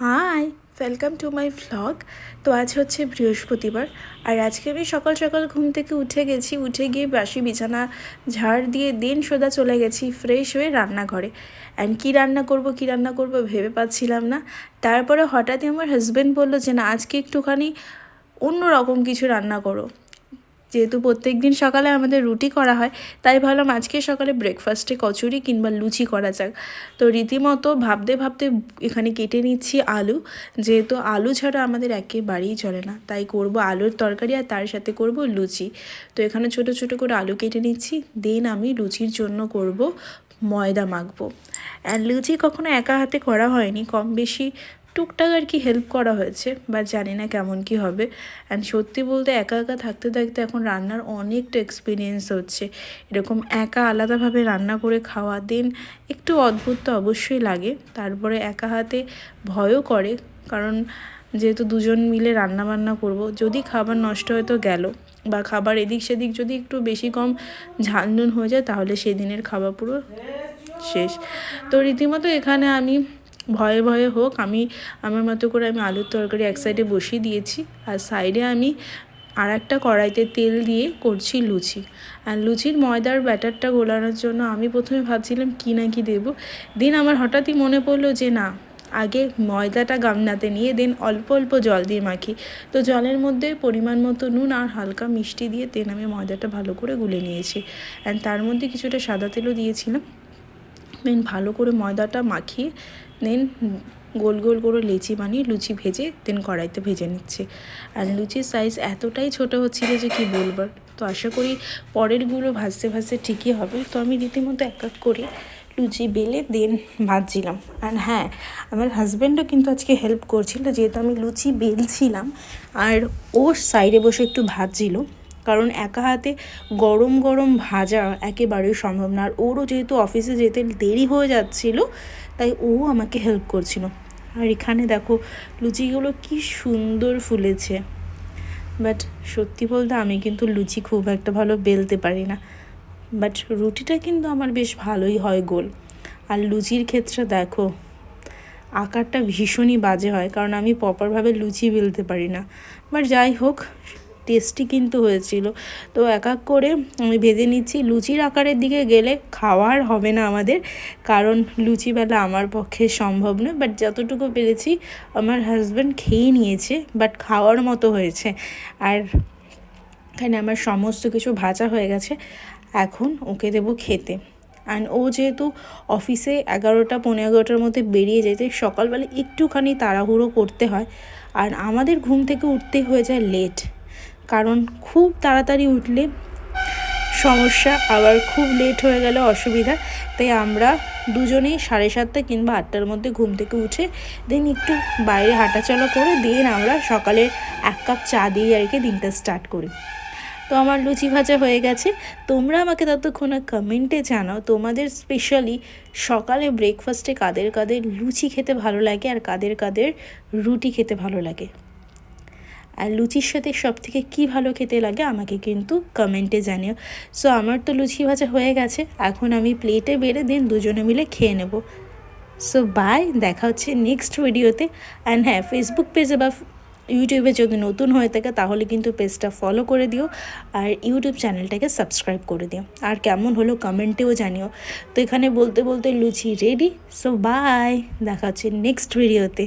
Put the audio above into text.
Hi welcome to my vlog তো আজ হচ্ছে বৃহস্পতিবার, আর আজকে আমি সকাল সকাল ঘুম থেকে উঠে গেছি, উঠে গিয়ে বাসি বিছানা ঝাড় দিয়ে দিন সোদা চলে গেছি ফ্রেশ হয়ে রান্নাঘরে। অ্যান্ড কী রান্না করব, কী রান্না করব ভেবে পাচ্ছিলাম না। তারপরে হঠাৎই আমার হাজব্যান্ড বলল যে, না, আজকে একটুখানি অন্য রকম কিছু রান্না করো। যেহেতু প্রত্যেক দিন সকালে আমাদের রুটি করা হয়, তাই ভাবলাম আজকে সকালে ব্রেকফাস্টে কচুরি কিংবা লুচি করা যাক। তো রীতিমতো ভাবতে ভাবতে এখানে কেটে নিচ্ছি আলু, যেহেতু আলু ছাড়া আমাদের একেবারেই চলে না। তাই করব আলুর তরকারি আর তার সাথে করব লুচি। তো এখানে ছোট ছোট করে আলু কেটে নিচ্ছি, দেন আমি লুচির জন্য করব ময়দা মাখবো। আর লুচি কখনো একা হাতে করা হয়নি, কম বেশি টুকটাক আর কি হেল্প করা হয়েছে, বা জানি না কেমন কি হবে। অ্যান্ড সত্যি বলতে একা একা থাকতে থাকতে এখন রান্নার অনেকটা এক্সপিরিয়েন্স হচ্ছে। এরকম একা আলাদাভাবে রান্না করে খাওয়া দিন একটু অদ্ভুত তো অবশ্যই লাগে। তারপরে একা হাতে ভয়ও করে, কারণ যেহেতু দুজন মিলে রান্না বান্না করব, যদি খাবার নষ্ট হয়ে তো গেল, বা খাবার এদিক সেদিক যদি একটু বেশি কম ঝাল নুন হয়ে যায়, তাহলে সেদিনের খাবার পুরো শেষ। তো রীতিমতো এখানে আমি ভয়ে ভয়ে হোক, আমি, আমার মতো করে আমি আলুর তরকারি এক সাইডে বসিয়ে দিয়েছি, আর সাইডে আমি আর একটা কড়াইতে তেল দিয়ে করছি লুচি। আর লুচির ময়দার ব্যাটারটা গোলানোর জন্য আমি প্রথমে ভাবছিলাম কী না কি দেবো। দিন আমার হঠাৎই মনে পড়ল যে না, আগে ময়দাটা গামনাতে নিয়ে দেন অল্প অল্প জল দিয়ে মাখি তো জলের মধ্যে পরিমাণ মতো নুন আর হালকা মিষ্টি দিয়ে দেন আমি ময়দাটা ভালো করে গুলে নিয়েছি। অ্যান্ড তার মধ্যে কিছুটা সাদা তেলও দিয়েছিলাম। দেন ভালো করে ময়দাটা মাখিয়ে দেন গোল গোল করে লেচি বানিয়ে লুচি ভেজে দেন কড়াইতে ভেজে নিচ্ছে। আর লুচির সাইজ এতটাই ছোট হচ্ছিল যে কি বলবার তো আশা করি পরেরগুলো ভাজতে ভাজতে ঠিকই হবে। তো আমি রীতিমতো এক এক করে লুচি বেলে দেন ভাজছিলাম। আর হ্যাঁ আমার হাজব্যান্ডও কিন্তু আজকে হেল্প করছিল, যেহেতু আমি লুচি বেলছিলাম, আর ওর সাইডে বসে একটু ভাজছিল কারণ একা হাতে গরম গরম ভাজা একেবারেই সম্ভব না। আর ওরও যেহেতু অফিসে যেতে দেরি হয়ে যাচ্ছিল, তাই ও আমাকে হেল্প করছিল। আর এখানে দেখো, লুচিগুলো কি সুন্দর ফুলেছে। বাট সত্যি বলতে আমি কিন্তু লুচি খুব একটা ভালো বেলতে পারি না। বাট রুটিটা কিন্তু আমার বেশ ভালোই হয় গোল। আর লুচির ক্ষেত্রে দেখো, আকারটা ভীষণই বাজে হয়, কারণ আমি প্রপারভাবে লুচি বেলতে পারি না। বাট যাই হোক টেস্টি কিন্তু হয়েছিল। তো এক এক করে আমি ভেজে নিচ্ছি। লুচির আকারের দিকে গেলে খাওয়ার হবে না আমাদের, কারণ লুচি বেলা আমার পক্ষে সম্ভব নয়। বাট যতটুকু পেরেছি আমার হাজব্যান্ড খেয়ে নিয়েছে বাট খাওয়ার মতো হয়েছে। আর এখানে আমার সমস্ত কিছু ভাজা হয়ে গেছে। এখন ওকে দেবো খেতে। অ্যান্ড ও যেহেতু অফিসে এগারোটা পনেরো এগারোটার মধ্যে বেরিয়ে যেতে, সকালবেলা একটুখানি তাড়াহুড়ো করতে হয়। আর আমাদের ঘুম থেকে উঠতে হয়ে যায় লেট কারণ খুব তাড়াতাড়ি উঠলে সমস্যা, আবার খুব লেট হয়ে গেলে অসুবিধা। তাই আমরা দুজনেই সাড়ে সাতটা কিংবা আটটার মধ্যে ঘুম থেকে উঠে দেন একটু বাইরে হাঁটাচলা করে দেন আমরা সকালে এক কাপ চা দিয়ে আর কি দিনটা স্টার্ট করি। তো আমার লুচি ভাজা হয়ে গেছে। তোমরা আমাকে ততক্ষণ কমেন্টে জানাও তোমাদের স্পেশালি সকালে ব্রেকফাস্টে কাদের কাদের লুচি খেতে ভালো লাগে আর কাদের কাদের রুটি খেতে ভালো লাগে। আর লুচির সাথে সব থেকে কী ভালো খেতে লাগে আমাকে কিন্তু কমেন্টে জানিও। সো আমার তো লুচি ভাজা হয়ে গেছে। এখন আমি প্লেটে বেড়ে দিন দুজনে মিলে খেয়ে নেব। সো বাই দেখা হচ্ছে নেক্সট ভিডিওতে অ্যান্ড হ্যাঁ ফেসবুক পেজে বা ইউটিউবে যদি নতুন হয়ে থাকে, তাহলে কিন্তু পেজটা ফলো করে দিও। আর ইউটিউব চ্যানেলটাকে সাবস্ক্রাইব করে দিও। আর কেমন হলো কমেন্টেও জানিও। তো এখানে বলতে বলতে লুচি রেডি সো বাই দেখা হচ্ছে নেক্সট ভিডিওতে